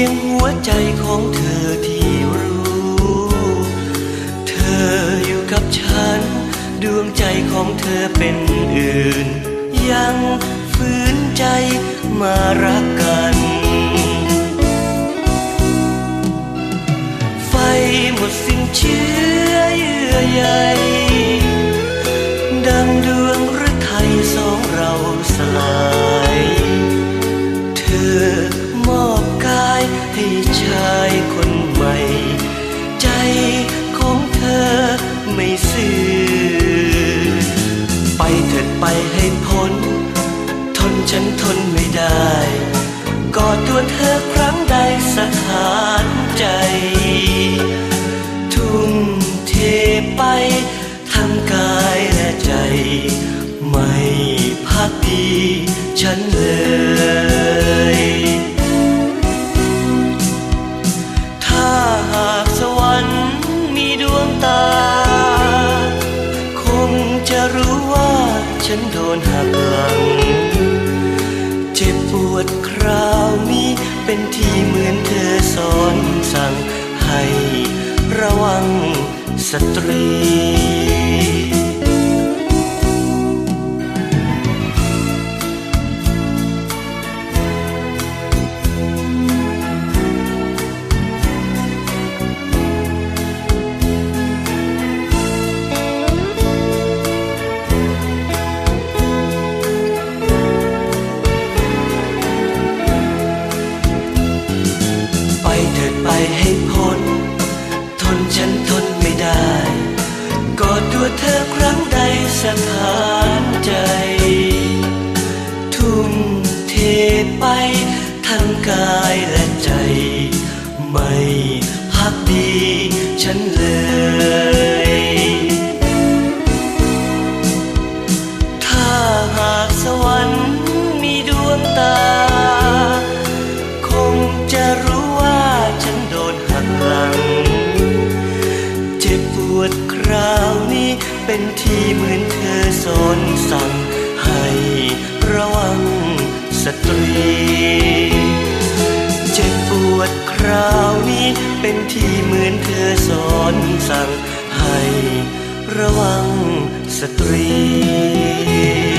ยงหัวใจของเธอที่รู้ เธออยู่กับฉัน ดวงใจของเธอเป็นอื่น ยังฝืนใจมารักกันไฟหมดสิ้นเชื้อเยื่อใยดังดวงฤทัยสองเราสลายายคนใหม่ ใจของเธอไม่ซื่อ ไปเถิดไปให้พ้น ทนฉันทนไม่ได้กอดตัวเธอครั้งใดสถานใจ ทุ่มเทไปทั้งกายและใจ ไม่พักดีฉันเลย ฉันโดนหักหลัง เจ็บปวดคราวนี้เป็นที่เหมือนเธอสอนสั่งให้ระวังสตรี เธอครั้งใดสถานใจ ทุ่มเทไปทั้งกายและใจ ไม่พักดีฉันเลย เป็นที่เหมือนเธอสอนสั่งให้ระวังสตรี เจ็บปวดคราวนี้เป็นที่เหมือนเธอสอนสั่งให้ระวังสตรี